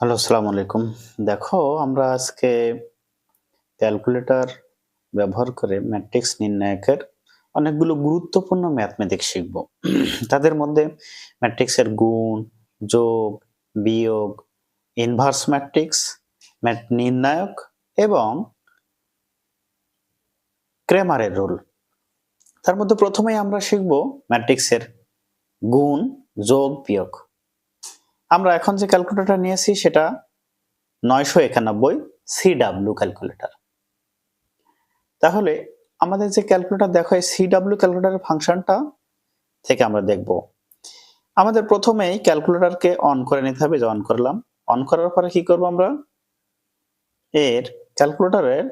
Hello, আসসালামু আলাইকুম। দেখো, আমরা আজকে ক্যালকুলেটর ব্যবহার করে ম্যাট্রিক্স নির্ণায়কের অনেকগুলো গুরুত্বপূর্ণ ম্যাথমেটিক্স শিখব। তাদের মধ্যে ম্যাট্রিক্সের গুণ, যোগ, বিয়োগ ইনভার্স ম্যাট্রিক্স ম্যাট নির্ণায়ক এবং ক্রেমারের রুল। তার মধ্যে প্রথমেই আমরা শিখব ম্যাট্রিক্সের গুণ, যোগ, বিয়োগ। আমরা এখন যে ক্যালকুলেটর নিয়েছি সেটা নয়শো একানব্বই সিডাব্লিউ ক্যালকুলেটর তাহলে আমাদের যে ক্যালকুলেটর দেখো, এই সিডাব্লিউ ক্যালকুলেটরের ফাংশনটা থেকে আমরা দেখব। আমাদের প্রথমেই ক্যালকুলেটরকে অন করে নিতে হবে, যে অন করলাম। অন করার পরে কি করব আমরা? এর ক্যালকুলেটরের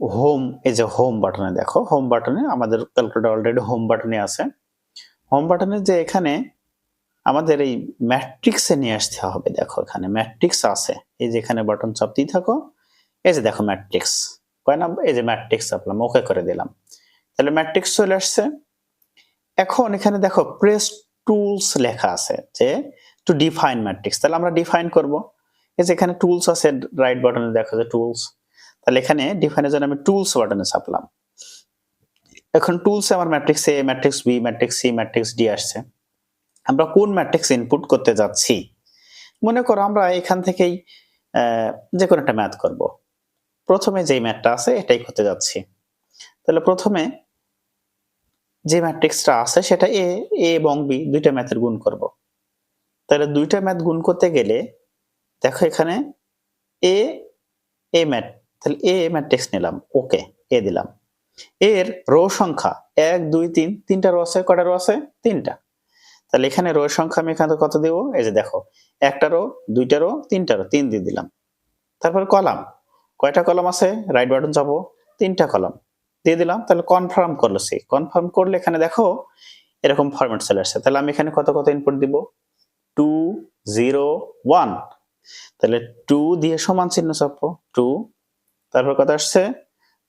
হোম এই যে হোম বাটনে দেখো হোম বাটনে আমাদের ক্যালকুলেটর অলরেডি হোম বাটনে আছে। হোম বাটনে যে এখানে আমাদের এই ম্যাট্রিক্সে নিয়ে আসতে হবে। দেখো এখানে ম্যাট্রিক্স আছে। এই যে এখানে বাটন চাপতেই থাকো। এই যে দেখো ম্যাট্রিক্স কয় নাম্বার? এই যে ম্যাট্রিক্স চাপলাম ওকে করে দিলাম। তাহলে ম্যাট্রিক্স চলে আসছে। এখন এখানে দেখো প্রেস টুলস লেখা আছে যে টু ডিফাইন ম্যাট্রিক্স তাহলে আমরা ডিফাইন করব। এই যে এখানে টুলস আছে রাইট বাটনে দেখো যে টুলস তাহলে এখানে ডিফাইনের জন্য আমি টুলস বাটনে চাপলাম। এখন টুলসে আমার matrix A matrix B matrix C matrix D আসছে। আমরা কোন ম্যাট্রিক্স ইনপুট করতে যাচ্ছি? মনে করো আমরা এখান থেকেই যে কোনো একটা ম্যাথ করব। প্রথমে যেই ম্যাথটা আছে এটাই করতে যাচ্ছি। তাহলে প্রথমে যে ম্যাট্রিক্সটা আছে সেটা এ এ এবং বি দুইটা ম্যাথের গুণ করব। তাহলে দুইটা ম্যাথ গুণ করতে গেলে, দেখো এখানে এ এ ম্যাট তাহলে এ ম্যাট্রিক্স নিলাম ওকে এ দিলাম। এর রো সংখ্যা, এক, দুই, তিন, তিনটা রো আছে কটা রো আছে? তিনটা। তাহলে এখানে রো সংখ্যা আমি এখানে কত দেবো? এই যে দেখো, একটা রো, দুইটা রো, তিনটা রো, তিন দিয়ে দিলাম। তারপর কলাম, কয়টা কলাম আছে? রাইট বাটন যাব তিনটা কলাম। দিয়ে দিলাম, তাহলে কনফার্ম করল সে। কনফার্ম করলে এখানে দেখো, এরকম ফরম্যাট চলে আসছে। তাহলে আমি এখানে কত কত ইনপুট দিব? টু জিরো ওয়ান তাহলে টু দিয়ে সমান চিহ্ন চাপবো টু তারপর কত আসছে?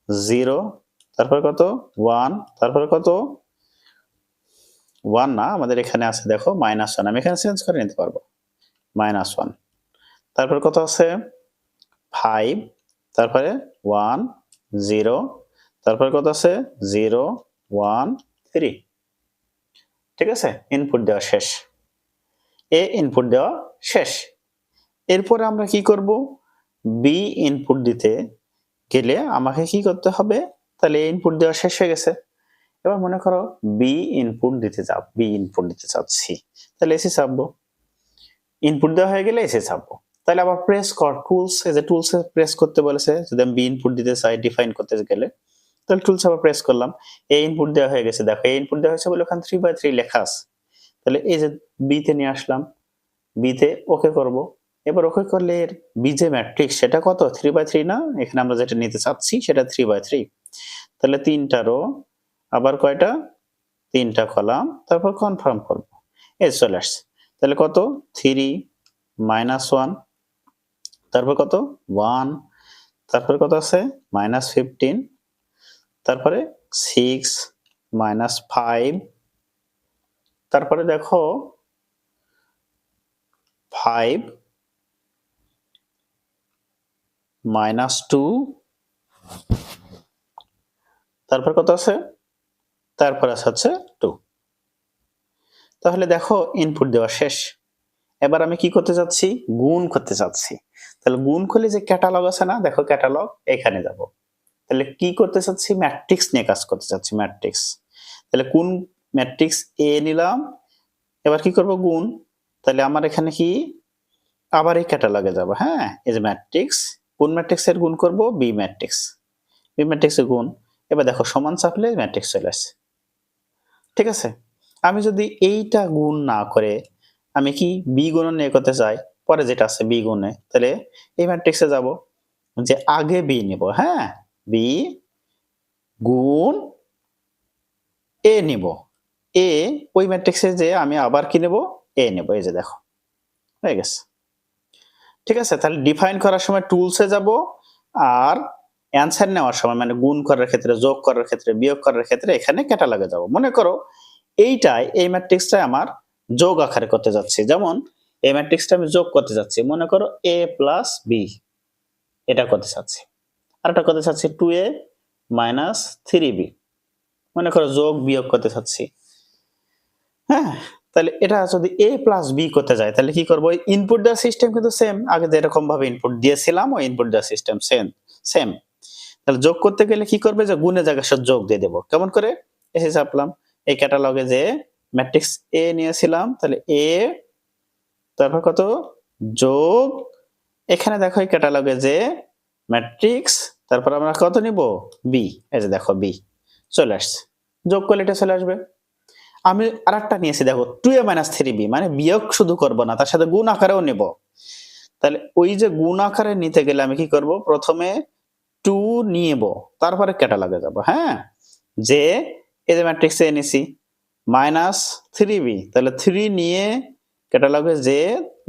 জিরো তারপর কত? ওয়ান তারপর কত? ওয়ান না, আমাদের এখানে আছে দেখো মাইনাস ওয়ান আমি এখানে চেঞ্জ করে নিতে পারব। মাইনাস ওয়ান তারপর কত আছে? ফাইভ তারপরে ওয়ান জিরো তারপর কত আছে? জিরো ওয়ান থ্রি ঠিক আছে? ইনপুট দেওয়া শেষ। এ ইনপুট দেওয়া শেষ। এরপরে আমরা কি করব? বি ইনপুট দিতে গেলে আমাকে কি করতে হবে? তাহলে ইনপুট দেওয়া শেষ হয়ে গেছে। এবার মনে করো বি ইনপুট দিতে চাপ বি ইনপুট দিতে চাচ্ছি, তাহলে এসে চাপবো। ইনপুট দেওয়া হয়ে গেলে এসে চাপবো। তাহলে আবার প্রেস কর টুলস যে টুলস প্রেস করতে বলেছে, যদি আমি বি ইনপুট দিতে চাই ডিফাইন করতে গেলে, তাহলে টুলস আবার প্রেস করলাম। এই ইনপুট দেওয়া হয়ে গেছে, দেখো এই ইনপুট দেওয়া হয়েছে বলে ওখানে থ্রি বাই থ্রি লেখা আছে। তাহলে এই যে বিতে নিয়ে আসলাম বিতে ওকে করব। এবার ওকে করলে এর বি যে ম্যাট্রিক্স সেটা কত? থ্রি বাই থ্রি না? এখানে আমরা যেটা নিতে চাচ্ছি, সেটা থ্রি বাই থ্রি তাহলে তিনটা রো আবার কয়টা? তিনটা কলাম, তারপর কনফার্ম করব। এই চলে আসছে। তাহলে কত? থ্রি মাইনাস ওয়ান তারপর কত? ওয়ান তারপরে কত আছে? মাইনাস ফিফটিন তারপরে সিক্স মাইনাস ফাইভ তারপরে দেখো ফাইভ মাইনাস টু তারপর কত আছে? তারপর আছে হচ্ছে টু তাহলে দেখো ইনপুট দেওয়া শেষ। এবার আমি কি করতে চাচ্ছি? গুণ করতে চাচ্ছি। তাহলে গুণ করলে যে ক্যাটালগ আছে না, দেখো ক্যাটালগ এখানে যাব। তাহলে কি করতে চাচ্ছি? ম্যাট্রিক্স নিয়ে কাজ করতে চাচ্ছি ম্যাট্রিক্স তাহলে কোন ম্যাট্রিক্স এ নিলাম? এবার কি করব? গুণ। তাহলে আমার এখানে কি? আবার এই ক্যাটালগে যাব হ্যাঁ? এই যে ম্যাট্রিক্স কোন ম্যাট্রিক্সের গুণ করব? বি ম্যাট্রিক্স বি ম্যাট্রিক্সের গুণ। এবার দেখো সমান চাপলে ম্যাট্রিক্স চলে আসছে। ঠিক আছে? আমি যদি এইটা গুণ না করে আমি কি বি গুণন নিয়ে করতে চাই? পরে যেটা আছে বি গুণে। তাহলে এই ম্যাট্রিক্সে যাব যে আগে বি নিব হ্যাঁ? বি গুণ এ নিব। এ ওই ম্যাট্রিক্সে যে আমি আবার কি নেব? এ নেব। এই যে দেখো, হয়ে গেছে। ঠিক আছে? তাহলে ডিফাইন করার সময় টুলসে যাব আর অ্যান্সার নেওয়ার সময় মানে গুণ করার ক্ষেত্রে, যোগ করার ক্ষেত্রে, বিয়োগ করার ক্ষেত্রে এখানে ক্যাটালগে যাব মনে করো, এইটাই, এই ম্যাট্রিক্সটাই আমার যোগ আকারে করতে যাচ্ছি। যেমন, এই ম্যাট্রিক্সটা আমি যোগ করতে যাচ্ছি। মনে করো এ প্লাস বি এটা করতে চাচ্ছি। আর একটা করতে চাচ্ছি two A minus three B মনে করো, যোগ, বিয়োগ করতে চাচ্ছি। হ্যাঁ তাহলে এটা যদি এ প্লাস বি করতে যায়, তাহলে কি করব? ইনপুট দেওয়ার সিস্টেম কিন্তু সেম আগে যেরকম ভাবে ইনপুট দিয়েছিলাম, ওই ইনপুট দেওয়ার সিস্টেম সেম সেম তাহলে যোগ করতে গেলে কি করবে? যে গুণে জায়গায় সব যোগ দিয়ে দেবো। কেমন করে? এসে চাপলাম। এই ক্যাটালগে যে ম্যাট্রিক্স এ নিয়েছিলাম, তাহলে এ তারপর কত? যোগ। এখানে দেখো এই ক্যাটালগে যে ম্যাট্রিক্স তারপর আমরা কত নিব? বি এই যে দেখো বি চলে আসছে। যোগ করলে এটা চলে আসবে। আমি আর একটা নিয়েছি, দেখো two A minus three B মানে বিয়োগ শুধু করব না, তার সাথে গুণ আকারেও নেব। তাহলে ওই যে গুণ আকারে নিতে গেলে আমি কি করব? প্রথমে টু নিয়েব তারপরে ক্যাটালগে যাব হ্যাঁ? যে এই যে ম্যাট্রিক্স এ নিছি মাইনাস থ্রি বি তাহলে থ্রি নিয়ে ক্যাটালগে যে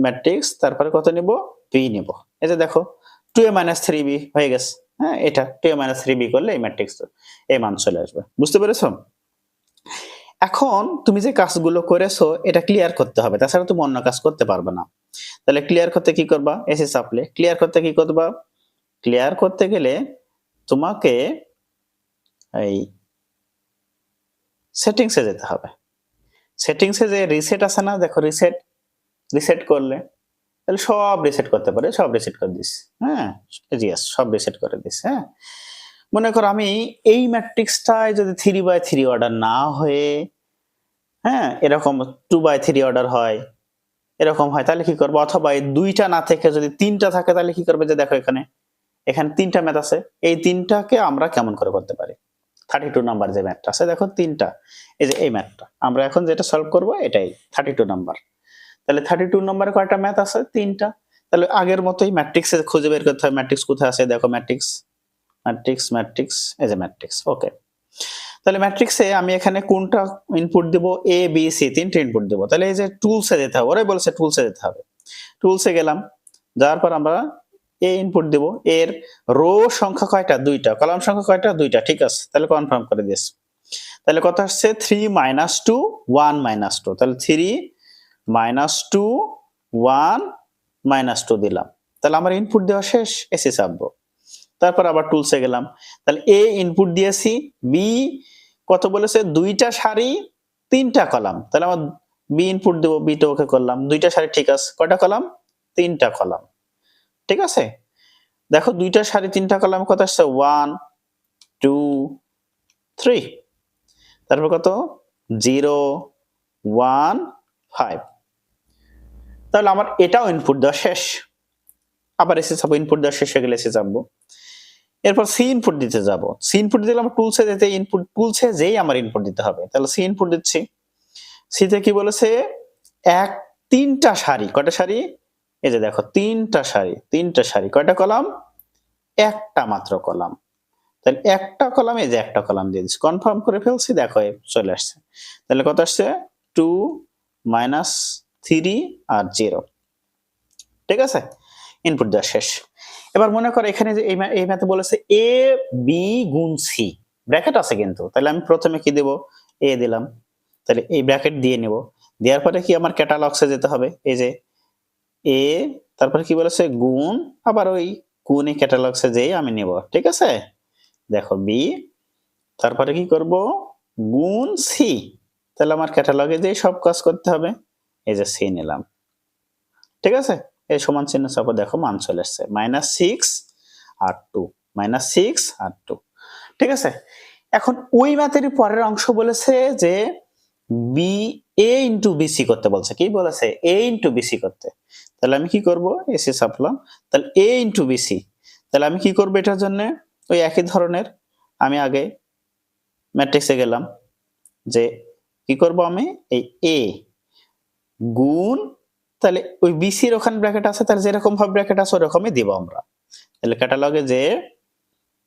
ম্যাট্রিক্স তারপরে কত নিব? বি নিব। এই যে দেখো two A minus three B হয়ে গেছে হ্যাঁ? এটা two A minus three B করলে এই ম্যাট্রিক্স এই মান চলে আসবে। বুঝতে পেরেছ? এখন তুমি যে কাজগুলো করেছ, এটা ক্লিয়ার করতে হবে। তাছাড়া তুমি অন্য কাজ করতে পারবে না। তাহলে ক্লিয়ার করতে কি করবা? এসে চাপলে ক্লিয়ার করতে কি করবা? ক্লিয়ার করতে গেলে তোমাকে এই সেটিংসে যেতে হবে। সেটিংসে যে রিসেট আছে না, দেখো রিসেট রিসেট করলে, তাহলে সব রিসেট করতে পারে, সব রিসেট করে দিস হ্যাঁ? জিএস সব রিসেট করে দিস হ্যাঁ? মনে করো আমি এই ম্যাট্রিক্সটায় যদি থ্রি বাই থ্রি অর্ডার না হয়ে হ্যাঁ এরকম টু বাই থ্রি অর্ডার হয়, এরকম হয়, তাহলে কি করব? অথবা দুইটা না থেকে যদি তিনটা থাকে, তাহলে কি করবে? যে দেখো এখানে এখানে তিনটা ম্যাথ আছে। এই তিনটাকে আমরা কেমন করে করতে পারি? থার্টি টু নাম্বার যে ম্যাথটা আছে, দেখো তিনটা। এই যে এই ম্যাথটা আমরা এখন যেটা সলভ করব, এটাই থার্টি টু নাম্বার তাহলে থার্টি টু নাম্বারে কয়টা ম্যাথ আছে? তিনটা। তাহলে আগের মতোই ম্যাট্রিক্সে খুঁজে বের করতে হয় ম্যাট্রিক্স কোথায় আছে? দেখো ম্যাট্রিক্স ম্যাট্রিক্স ম্যাট্রিক্স এই যে ম্যাট্রিক্স ওকে তাহলে ম্যাট্রিক্সে আমি এখানে কোনটা ইনপুট দিব? এ বি সি তিনটে ইনপুট দিব। তাহলে এই যে টুলসে যেতে হবে, ওরাই বলেছে টুলসে যেতে হবে। টুলসে গেলাম, যাওয়ার পর আমরা এ ইনপুট দিব। এর রো সংখ্যা কয়টা? দুইটা। কলাম সংখ্যা কয়টা? দুইটা। ঠিক আছে। তাহলে কনফার্ম করে দিস তাহলে কত আসছে? Three minus two one minus two তাহলে three minus two one minus two দিলাম। তাহলে আমার ইনপুট দেওয়া শেষ। এসে চাপবো তারপর আবার টুলসে গেলাম। তাহলে এ ইনপুট দিয়েছি। বি কত বলেছে? দুইটা সারি, তিনটা কলাম তাহলে আমার বি ইনপুট দেবো। বিটা ওকে করলাম। দুইটা সারি ঠিক আছে। কয়টা কলাম তিনটা কলাম ঠিক আছে? দেখো দুইটা সারি তিনটা কলাম কত আসছে? ওয়ান টু থ্রি তারপর কত? জিরো ওয়ান ফাইভ তাহলে আমার এটাও ইনপুট দেওয়া শেষ। আবার এসে যাব ইনপুট দেওয়া শেষ হয়ে গেলে এসে যাব এরপর সি ইনপুট দিতে যাব। সি ইনপুট দিলে আমার টুলসে যেতে ইনপুট টুলসে যেই আমার ইনপুট দিতে হবে। তাহলে সি ইনপুট দিচ্ছি। সিতে কি বলেছে? এক তিনটা শাড়ি কটা সারি? এই যে দেখো, তিনটা সারি তিনটা সারি, কয়টা কলাম? একটা মাত্র কলাম। তাহলে একটা কলাম, এই যে একটা কলাম দিয়ে দিচ্ছি। কনফার্ম করে ফেলছি, দেখো চলে আসছে। তাহলে কত আসছে? টু মাইনাস থ্রি আর জিরো। ঠিক আছে? ইনপুট দেওয়া শেষ। এবার মনে করো এখানে যে এই ম্যাথে বলেছে এ, বি গুণ সি। ব্র্যাকেট আছে কিন্তু। তাহলে আমি প্রথমে কি দেব? এ দিলাম। তাহলে এই ব্র্যাকেট দিয়ে নেব। দেওয়ার পরে কি আমার ক্যাটালগসে যেতে হবে? এই যে এ তারপরে কি বলেছে? গুণ। আবার ওই গুণে ক্যাটালগসে যেয়ে আমি নেব, ঠিক আছে? দেখো বি তারপরে কি করব? গুণ সি তাহলে আমার ক্যাটালগে যে সব কাজ করতে হবে, এই যে সি নিলাম। ঠিক আছে? এই সমান চিহ্ন চাপো, দেখো মান চলে এসছে। মাইনাস সিক্স আর টু মাইনাস সিক্স আর টু ঠিক আছে? এখন ওই ম্যাথেরই পরের অংশ বলেছে যে বি এ ইন্টু বিসি করতে বলছে। কি বলেছে? এ ইন্টু বিসি করতে। তাহলে আমি কি করব? এসে চাপলাম তাহলে এ ইন্টু বিসি তাহলে আমি কি করব এটার জন্য? ওই একই ধরনের আমি আগে ম্যাট্রিক্সে গেলাম যে কি করব আমি? এই এ গুণ, তাহলে ওই বিসির ওখানে ব্র্যাকেট আছে, তাহলে যেরকম ভাবে ব্র্যাকেট আছে ওরকমই দিব আমরা। তাহলে ক্যাটালগে যে,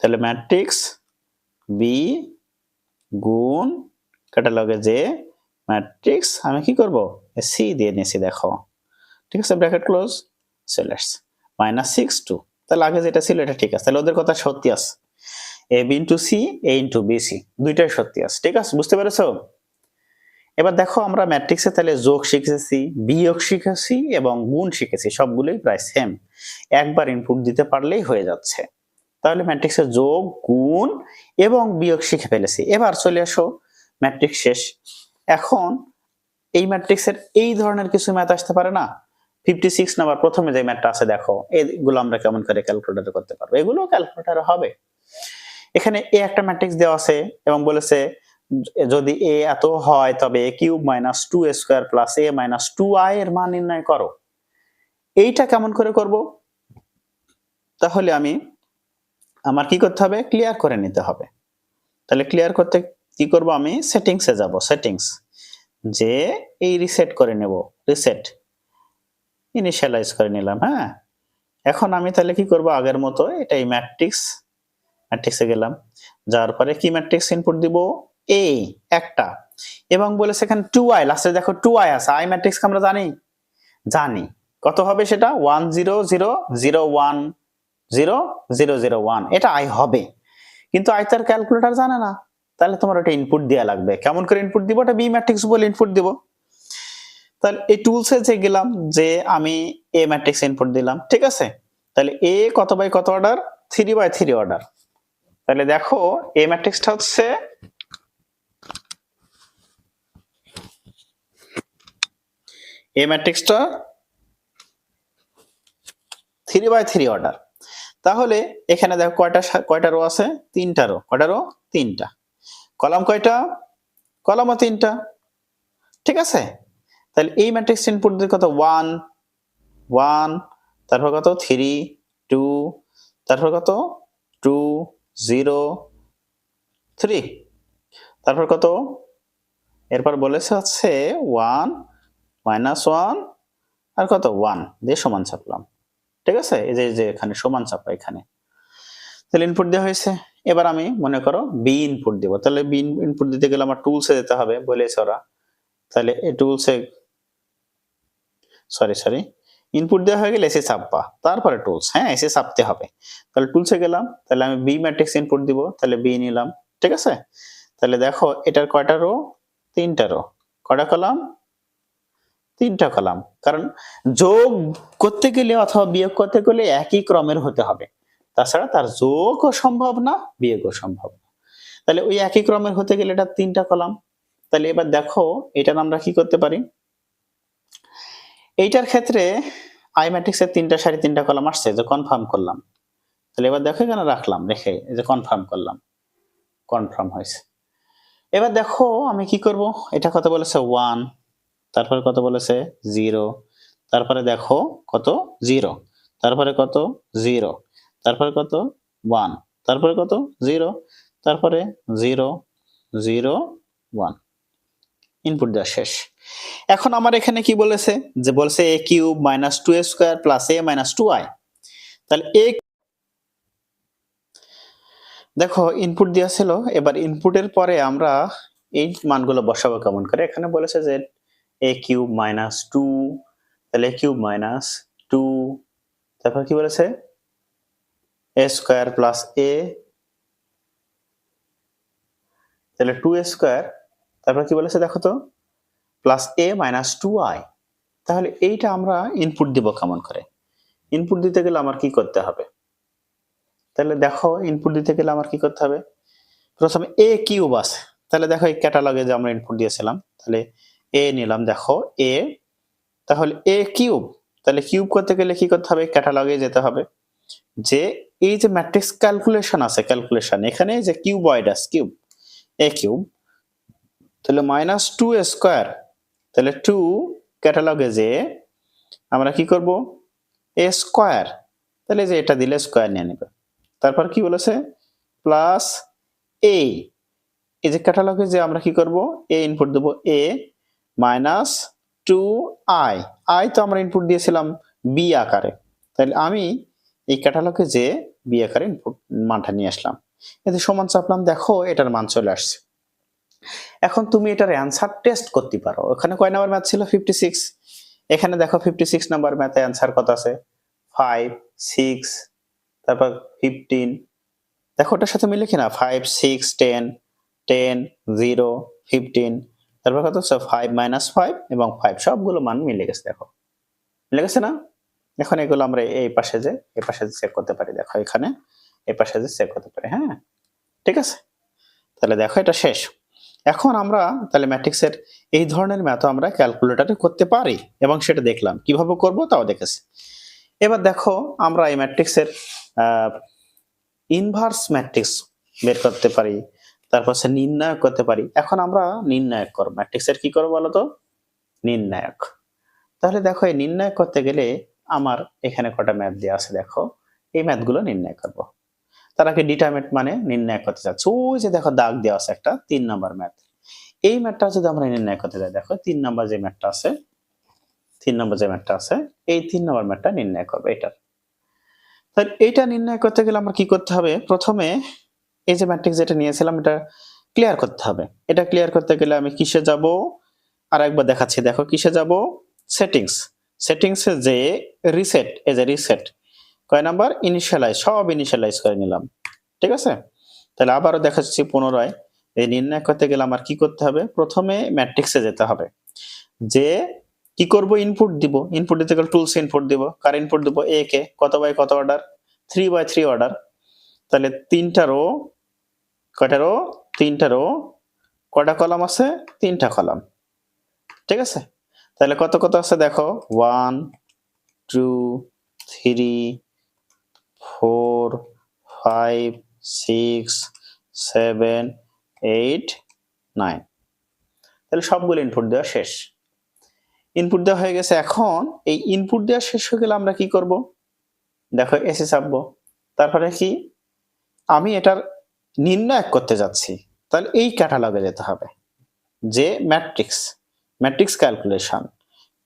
তাহলে ম্যাট্রিক্স বি গুণ ক্যাটালগে যে ম্যাট্রিক্স আমি কি করব? সি দিয়ে নিয়েছি, দেখো। ঠিক আছে ব্র্যাকেট ক্লোজ চলে আসছে মাইনাস সিক্স টু তাহলে আগে যেটা ছিল এটা ঠিক আছে, তাহলে ওদের কথা সত্যি আছে। A B into C A into B C দুইটাই সত্যি আছে, ঠিক আছে, বুঝতে পেরেছ? এবার দেখো আমরা ম্যাট্রিক্সে তাহলে যোগ শিখেছি, বিয়োগ শিখেছি এবং গুণ শিখেছি, সবগুলোই প্রায় সেম একবার ইনপুট দিতে পারলেই হয়ে যাচ্ছে। তাহলে ম্যাট্রিক্সে যোগ, গুণ এবং বিয়োগ শিখে ফেলেছি। এবার চলে আসো ম্যাট্রিক্স শেষ। এখন এই ম্যাট্রিক্সের এই ধরনের কিছু ম্যাথ আসতে পারে না? ফিফটি সিক্স নাম্বার প্রথমে যে ম্যাথটা আছে দেখো, এগুলো আমরা কেমন করে ক্যালকুলেটর করতে পারব? এগুলো ক্যালকুলেটর হবে। এখানে এ একটা ম্যাট্রিক্স দেওয়া আছে এবং বলেছে, যদি এ এত হয় তবে A cube minus two A square plus A minus two I এর মান নির্ণয় করো। এইটা কেমন করে করব? তাহলে আমি, আমার কি করতে হবে? ক্লিয়ার করে নিতে হবে। তাহলে ক্লিয়ার করতে কি করব আমি? সেটিংসে যাব সেটিংস যে এই রিসেট করে নেব রিসেট ইনিশিয়ালাইজ করে নিলাম হ্যাঁ? এখন আমি তাহলে কি করব? আগের মতো এটাই ম্যাট্রিক্স ম্যাট্রিক্সে গেলাম। যাওয়ার পরে কি ম্যাট্রিক্স ইনপুট দিব? এ একটা। এবং বলে সেখানে টু আই লাস্টে দেখো টু আই আছে। আই ম্যাট্রিক্স আমরা জানি? জানি। কত হবে সেটা? One zero zero zero one zero zero zero one এটা আই হবে। কিন্তু আই তার ক্যালকুলেটর জানে না। তাহলে তোমার ওটা ইনপুট দেওয়া লাগবে। কেমন করে ইনপুট দিব? ওটা বি ম্যাট্রিক্স বলে ইনপুট দিব। তাহলে এই টুলসে যে গেলাম, যে আমি এ ম্যাট্রিক্স ইনপুট দিলাম, ঠিক আছে? তাহলে এ কত বাই কত order three by three order তাহলে দেখো এ ম্যাট্রিক্সটা হচ্ছে এ ম্যাট্রিক্সটা থ্রি বাই থ্রি অর্ডার তাহলে এখানে দেখো কয়টা কয়টা রো আছে? তিনটা রো কয়টা রো তিনটা। কলাম কয়টা? কলামও তিনটা। ঠিক আছে? তাহলে এই ম্যাট্রিক্স ইনপুট দিয়ে কত ওয়ান ওয়ান তারপর কত? থ্রি টু তারপর কত? টু জিরো থ্রি তারপর কত? এরপর বলেছে হচ্ছে ওয়ান মাইনাস ওয়ান আর কত? ওয়ান দিয়ে সমান চাপলাম ঠিক আছে? এই যে যে এখানে সমান চাপা এখানে। তাহলে ইনপুট দেওয়া হয়েছে। এবার আমি মনে করো বি ইনপুট দিব। তাহলে বি ইনপুট দিতে গেলে আমার টুলসে যেতে হবে, বলেছে ওরা। তাহলে এই টুলসে সরি সরি ইনপুট দেওয়া হয়ে গেলে এসে চাপবা তারপরে টুলস হ্যাঁ এসে চাপতে হবে। তাহলে টুলসে গেলাম, তাহলে আমি বি ম্যাট্রিক্স ইনপুট দিব, তাহলে বি নিলাম, ঠিক আছে? তাহলে দেখো, এটার কয়টা রো তিনটা রো কয়টা কলাম তিনটা কলাম কারণ যোগ করতে গেলে অথবা বিয়োগ করতে গেলে একই ক্রমের হতে হবে। তাছাড়া তার যোগও সম্ভব না, বিয়োগও সম্ভব না। তাহলে ওই একই ক্রমের হতে গেলে এটা তিনটা কলাম তাহলে এবার দেখো, এটার আমরা কি করতে পারি? এইটার ক্ষেত্রে আই ম্যাট্রিক্সের তিনটা সাড়ে তিনটা কলাম আসছে, যে কনফার্ম করলাম। তাহলে এবার দেখো এখানে রাখলাম, রেখে এই যে কনফার্ম করলাম। কনফার্ম হয়েছে। এবার দেখো আমি কি করব? এটা কত বলেছে? ওয়ান তারপরে কত বলেছে? জিরো তারপরে দেখো কত? জিরো তারপরে কত? জিরো তারপরে কত? ওয়ান তারপরে কত? জিরো তারপরে জিরো জিরো ওয়ান ইনপুট দেওয়া শেষ। এখন আমার এখানে কি বলেছে? যে বলছে A cube minus two A square plus A minus two I তাহলে এ দেখো ইনপুট দেওয়া ছিল এবার ইনপুটের পরে আমরা এই মানগুলো বসাবো কেমন করে। এখানে বলেছে যে এ কিউব মাইনাস টু, তাহলে এ কিউব মাইনাস টু, তারপর কি বলেছে? এ স্কোয়ার প্লাস এ তাহলে টু এ স্কোয়ার, তারপর কি বলেছে দেখো তো? Plus A minus two I তাহলে এইটা আমরা ইনপুট দিব কেমন করে? ইনপুট দিতে গেলে আমার কি করতে হবে? তাহলে দেখো ইনপুট দিতে গেলে আমার কি করতে হবে? প্রথমে এ কিউব আছে। তাহলে দেখো, এই ক্যাটালগে যে আমরা ইনপুট দিয়েছিলাম, তাহলে এ নিলাম, দেখো এ তাহলে এ কিউব তাহলে কিউব করতে গেলে কি করতে হবে? ক্যাটালগে যেতে হবে। যে এই যে ম্যাট্রিক্স ক্যালকুলেশন আছে ক্যালকুলেশন এখানে যে কিউবয়েড আছে কিউব এ কিউব তাহলে মাইনাস টু স্কোয়ার তাহলে টু ক্যাটালগে যে আমরা কি করব? এ স্কোয়ার তাহলে যে এটা দিলে স্কোয়ার নিয়ে নেবে। তারপর কি বলেছে? প্লাস এ এই যে ক্যাটালগে যে আমরা কি করব? এ ইনপুট দেবো A minus two I I তো আমরা ইনপুট দিয়েছিলাম বি আকারে। তাহলে আমি এই ক্যাটালগে যে বি আকারে ইনপুট মানটা নিয়ে আসলাম। এতে সমান চাপলাম, দেখো এটার মান চলে আসছে। এখন তুমি এটার অ্যান্সার টেস্ট করতে পারো। ওখানে কয় নাম্বার ম্যাথ ছিল? ফিফটি সিক্স এখানে দেখো ফিফটি সিক্স নাম্বার ম্যাথে অ্যান্সার কত আছে? ফাইভ সিক্স তারপর ফিফটিন দেখো ওটার সাথে মিলে কিনা? Five six ten ten zero fifteen তারপর কত? হচ্ছে ফাইভ মাইনাস ফাইভ এবং ফাইভ সবগুলো মান মিলে গেছে, দেখো। মিলে গেছে না? এখন এগুলো আমরা এই পাশে যে, এই পাশে যে চেক করতে পারি, দেখো এখানে। এই পাশে যে চেক করতে পারি হ্যাঁ? ঠিক আছে? তাহলে দেখো এটা শেষ। এখন আমরা তাহলে ম্যাট্রিক্সের এই ধরনের ম্যাথ আমরা ক্যালকুলেটরে করতে পারি এবং সেটা দেখলাম। কীভাবে করব তাও দেখেছি। এবার দেখো আমরা এই ম্যাট্রিক্সের ইনভার্স ম্যাট্রিক্স বের করতে পারি, তারপর সে নির্ণায়ক করতে পারি। এখন আমরা নির্ণায়ক করব। ম্যাট্রিক্সের কি করব বলো তো? নির্ণায়ক। তাহলে দেখো এই নির্ণয় করতে গেলে আমার এখানে কটা ম্যাথ দেওয়া আছে দেখো। এই ম্যাথগুলো নির্ণয় করব। তার আগে ডিটারমেন্ট মানে নির্ণয় করতে চাচ্ছি ওই যে দেখো দাগ দেওয়া আছে একটা, তিন নাম্বার ম্যাথ এই ম্যাথটা যদি আমরা নির্ণয় করতে যাই, দেখো তিন নাম্বার যে ম্যাথটা আছে, তিন নম্বর যে ম্যাথটা আছে, এই তিন নম্বর ম্যাথটা নির্ণয় করবে এটার তাহলে এইটা নির্ণয় করতে গেলে আমরা কি করতে হবে? প্রথমে এই যে ম্যাট্রিক্স যেটা নিয়েছিলাম, এটা ক্লিয়ার করতে হবে। এটা ক্লিয়ার করতে গেলে আমি কিসে যাব? আর একবার দেখাচ্ছি। দেখো কিসে যাব? সেটিংস সেটিংসে যে রিসেট এই যে রিসেট কয় নাম্বার? ইনিশিয়ালাইজ সব ইনিশিয়ালাইজ করে নিলাম। ঠিক আছে? তাহলে আবারও দেখাচ্ছি পুনরায়। এই নির্ণয় করতে গেলে আমার কি করতে হবে? প্রথমে ম্যাট্রিক্সে যেতে হবে। যে কি করব? ইনপুট দিব। ইনপুট দিতে গেলে টুলস ইনপুট দিব। কার ইনপুট দিব? এ কে কত বাই কত order three by three order তাহলে তিনটা রো কয়টা রো তিনটা রো কয়টা কলাম আছে? তিনটা কলাম ঠিক আছে? তাহলে কত কত আছে? দেখো। One two three four, five, six, seven, eight, nine. তাহলে সবগুলো ইনপুট দেওয়া শেষ। ইনপুট দেওয়া হয়ে গেছে এখন, এই ইনপুট দেওয়া শেষ হয়ে গেলে আমরা কি করব? দেখো এসে চাপবো তারপরে কি? আমি এটার নির্ণায়ক করতে যাচ্ছি। তাহলে এই ক্যাটালগে যেতে হবে। যে ম্যাট্রিক্স ম্যাট্রিক্স ক্যালকুলেশন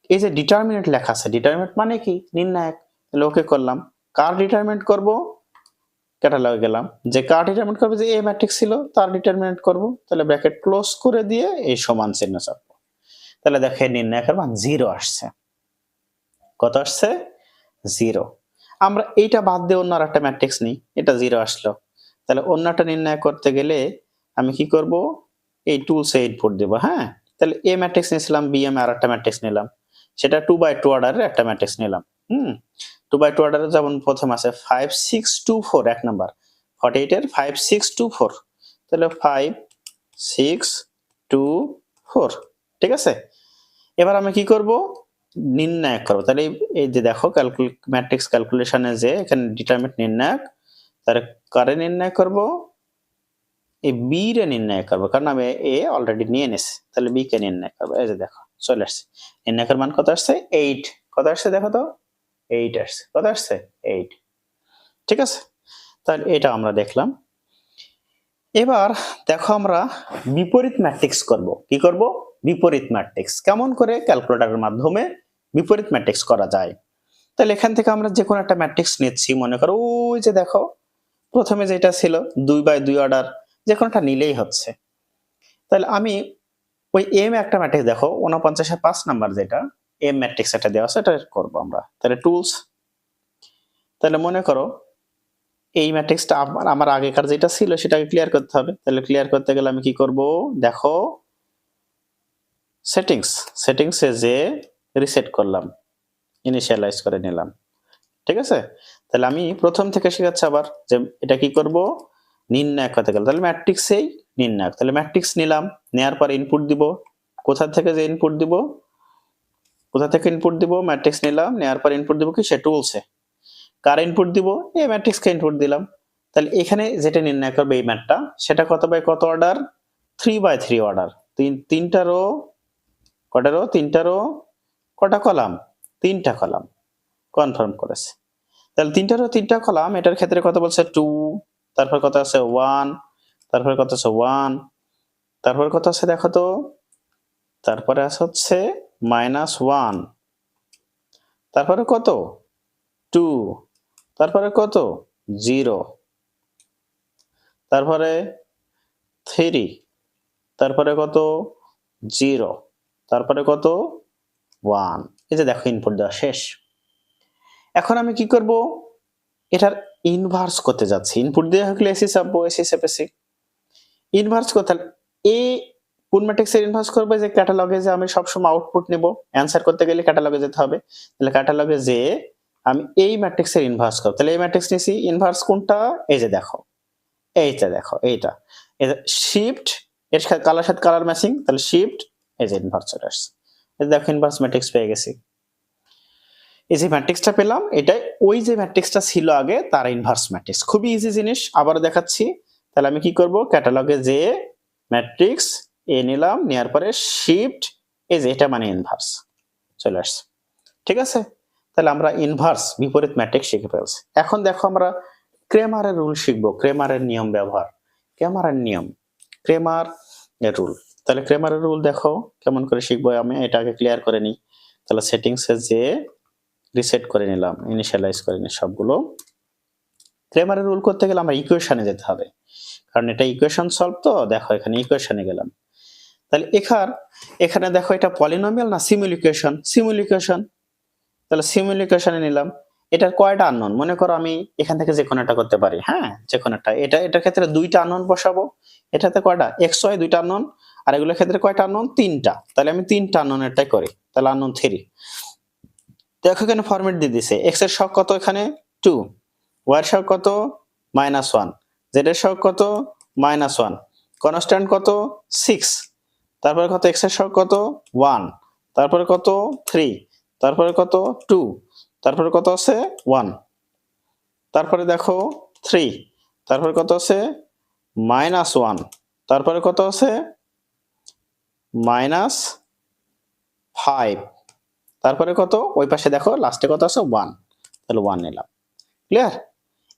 এই যে ডিটারমিনেন্ট লেখা আছে ডিটারমিনেন্ট মানে কি? নির্ণায়ক। তাহলে ওকে করলাম। কার ডিটারমিনেন্ট করব? ক্যাটালগে গেলাম। যে কার ডিটারমিনেন্ট করবে? যে এ ম্যাট্রিক্স ছিল, তার ডিটারমিনেন্ট করব। তাহলে ব্র্যাকেট ক্লোজ করে দিয়ে এই সমান চিহ্ন চাপবো তাহলে দেখে নির্ণায়কের মান জিরো আসছে। কত আসছে? জিরো আমরা এইটা বাদ দিয়ে অন্য আর একটা ম্যাট্রিক্স নিই। এটা জিরো আসলো। তাহলে অন্যটা নির্ণয় করতে গেলে আমি কি করব? এই টুলসে ইনপুট দেবো হ্যাঁ? তাহলে এ ম্যাট্রিক্স নিয়েছিলাম, বি এম আর একটা ম্যাট্রিক্স নিলাম। সেটা টু বাই টু অর্ডারের একটা ম্যাট্রিক্স নিলাম। হুম? টু বাই টু অর্ডারে যেমন প্রথম আছে ফাইভ সিক্স টু ফোর এক নাম্বার ফর্টি এইটের ফাইভ সিক্স টু ফোর তাহলে ফাইভ সিক্স টু ফোর ঠিক আছে? এবার আমি কি করব? নির্ণায়ক করব। তাহলে এই- যে দেখো ক্যালকুল ম্যাট্রিক্স ক্যালকুলেশনে যে এখানে ডিটারমিনেন্ট নির্ণায়ক তাহলে কারে নির্ণয় করব? এই বি রে নির্ণয় করব। কারণ আমি এ অলরেডি নিয়ে নিছি। তাহলে বি কে নির্ণয় করব। এই যে দেখো, চলে আসছে। নির্ণায়কের মান কত আসছে? এইট কত আসছে দেখো তো? এইট আসছে কত আসছে এইট ঠিক আছে? তাহলে এটা আমরা দেখলাম। এবার দেখো আমরা বিপরীত ম্যাট্রিক্স করব। কি করব? বিপরীত ম্যাট্রিক্স। কেমন করে? ক্যালকুলেটরের মাধ্যমে বিপরীত ম্যাট্রিক্স করা যায়। তাহলে এখান থেকে আমরা যে কোনো একটা ম্যাট্রিক্স নিচ্ছি। মনে করো, ওই যে দেখো, প্রথমে যেটা ছিল, দুই বাই দুই অর্ডার যে কোনোটা নিলেই হচ্ছে। তাহলে আমি ওই এম একটা ম্যাট্রিক্স দেখো উনপঞ্চাশের পাঁচ নাম্বার যেটা এম ম্যাট্রিক্স একটা দেওয়া আছে, এটা করব আমরা। তাহলে টুলস তাহলে মনে করো এই ম্যাট্রিক্সটা আমার আমার আগেকার যেটা ছিল সেটাকে ক্লিয়ার করতে হবে। তাহলে ক্লিয়ার করতে গেলে আমি কি করব? দেখো সেটিংস সেটিংসে যে রিসেট করলাম ইনিশিয়ালাইজ করে নিলাম। ঠিক আছে? তাহলে আমি প্রথম থেকে শেখাচ্ছি আবার যে এটা কি করব? নির্ণায়ক করতে গেলে তাহলে ম্যাট্রিক্সেই নির্ণায়ক তাহলে ম্যাট্রিক্স নিলাম, নেয়ার পর ইনপুট দিব। কোথা থেকে যে ইনপুট দিব? কোথা থেকে ইনপুট দিব? ম্যাট্রিক্স নিলাম, নেয়ার পর ইনপুট দিব কি? সে টুলসে কার ইনপুট দিব? এই ম্যাট্রিক্সকে ইনপুট দিলাম। তাহলে এখানে যেটা নির্ণয় করবে এই ম্যাটটা, সেটা কত বাই কত order three by three order তিন তিনটা রো কটা রো তিনটা রো কটা কলাম তিনটা কলাম কনফার্ম করেছে। তাহলে তিনটা রো তিনটা কলাম এটার ক্ষেত্রে কত বলছে? টু তারপর কত আছে? ওয়ান তারপর কত আছে? ওয়ান তারপর কত আছে দেখো তো? তারপরে আছে হচ্ছে মাইনাস ওয়ান তারপরে কত? টু তারপরে কত? জিরো তারপরে থ্রি তারপরে কত? জিরো তারপরে কত? ওয়ান এই যে দেখো ইনপুট দেওয়া শেষ। এখন আমি কি করব? এটার ইনভার্স করতে যাচ্ছি। ইনপুট দেওয়া হলে এসি চাপবো, এসি চেপেছি। ইনভার্স করতে এ কোন ম্যাট্রিক্সের ইনভার্স করবে? যে ক্যাটালগে যে আমি সবসময় আউটপুট নেব অ্যান্সার করতে গেলে ক্যাটালগে যেতে হবে। তাহলে ক্যাটালগে যে আমি এই ম্যাট্রিক্সের ইনভার্স করব। তাহলে এই ম্যাট্রিক্স নিছি ইনভার্স কোনটা? এই যে দেখো, এইটা দেখো, এইটা। শিফট এর সাথে কালার সাথে কালার ম্যাচিং তাহলে শিফট এই যে ইনভার্স চলে আসছে। দেখো ইনভার্স ম্যাট্রিক্স পেয়ে গেছি। এই যে ম্যাট্রিক্সটা পেলাম এটা ওই যে ম্যাট্রিক্সটা ছিল আগে, তার ইনভার্স ম্যাট্রিক্স খুবই ইজি জিনিস, আবারও দেখাচ্ছি। তাহলে আমি কি করব? ক্যাটালগে যে ম্যাট্রিক্স এ নিলাম নেওয়ার পরে শিফট এই যে এটা মানে ইনভার্স চলে আসছে। ঠিক আছে? তাহলে আমরা ইনভার্স বিপরীত ম্যাট্রিক্স শিখে ফেলছি। এখন দেখো আমরা ক্রেমারের রুল শিখব, ক্রেমারের নিয়ম ব্যবহার। ক্রেমারের নিয়ম, ক্রেমার এর রুল তাহলে ক্রেমারের রুল দেখো, কেমন করে শিখব আমি এটাকে ক্লিয়ার করে নিই। তাহলে সেটিংসে যে রিসেট করে নিলাম ইনিশিয়ালাইজ করে নিই সবগুলো। ক্রেমারের রুল করতে গেলে আমরা ইকুয়েশনে যেতে হবে। কারণ এটা ইকুয়েশন সলভ তো, দেখো এখানে ইকুয়েশনে গেলাম। তাহলে এখার এখানে দেখো এটা পলিনোমিয়াল না সিমুল ইকুয়েশন সিমুল ইকুয়েশন তাহলে সিমুল ইকুয়েশনে নিলাম। এটার কয়টা আননোন মনে করো আমি এখান থেকে যে কোনো একটা করতে পারি হ্যাঁ? যে কোনো একটা। এটা, এটার ক্ষেত্রে দুইটা আননোন বসাবো। এটাতে কয়টা? এক্স ওয়াই দুইটা আননোন আর এগুলোর ক্ষেত্রে কয়টা আননোন তিনটা। তাহলে আমি তিনটা আননোনেরটাই করি। তাহলে আননোন থ্রি দেখো এখানে ফরম্যাট দিয়ে দিছে। এক্সের শখ কত এখানে? টু ওয়াই শখ কত? মাইনাস ওয়ান জেড এর শখ কত? মাইনাস ওয়ান কনস্ট্যান্ট কত? সিক্স তারপরে কত এক্সের শখ কত? ওয়ান তারপরে কত? থ্রি তারপরে কত? টু তারপরে কত আছে? ওয়ান তারপরে দেখো থ্রি তারপরে কত আছে? মাইনাস ওয়ান তারপরে কত আছে? মাইনাস ফাইভ তারপরে কত? ওই পাশে দেখো লাস্টে কত আছে? ওয়ান তাহলে ওয়ান নিলাম। ক্লিয়ার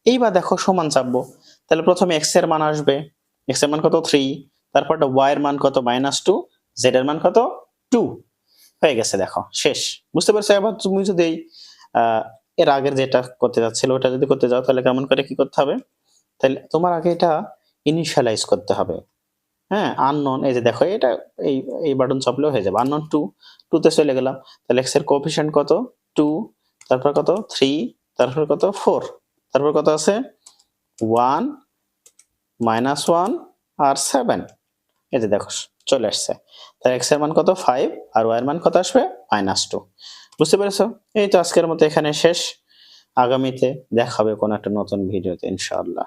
এইবার দেখো সমান চাপবো। তাহলে প্রথমে এক্সের মান আসবে। এক্সের মান কত? থ্রি তারপর ওয়াই এর মান কত? মাইনাস টু জেড এর মান কত? টু হয়ে গেছে দেখো শেষ। বুঝতে পারছ? এবার তুমি যদি এই, এর আগের যেটা করতে যাচ্ছিল ওটা যদি করতে যাও তাহলে কেমন করে কি করতে হবে? তাহলে তোমার আগে এটা ইনিশিয়ালাইজ করতে হবে। হ্যাঁ আননোন এই যে দেখো এটা এই এই বাটন চাপলেও হয়ে যাবে। আননোন টু টুতে চলে গেলাম। তাহলে এক্সের কোফিশিয়েন্ট কত? টু তারপর কত? থ্রি তারপর কত? ফোর তারপর কত আছে? ওয়ান মাইনাস ওয়ান আর সেভেন এই যে দেখো, চলে আসছে। তাহলে এক্সের মান কত? ফাইভ আর ওয়াই এর মান কত আসবে? মাইনাস টু বুঝতে পেরেছ? এই তো আজকের মতো এখানে শেষ। আগামীতে দেখা হবে কোনো একটা নতুন ভিডিওতে ইনশাআল্লাহ।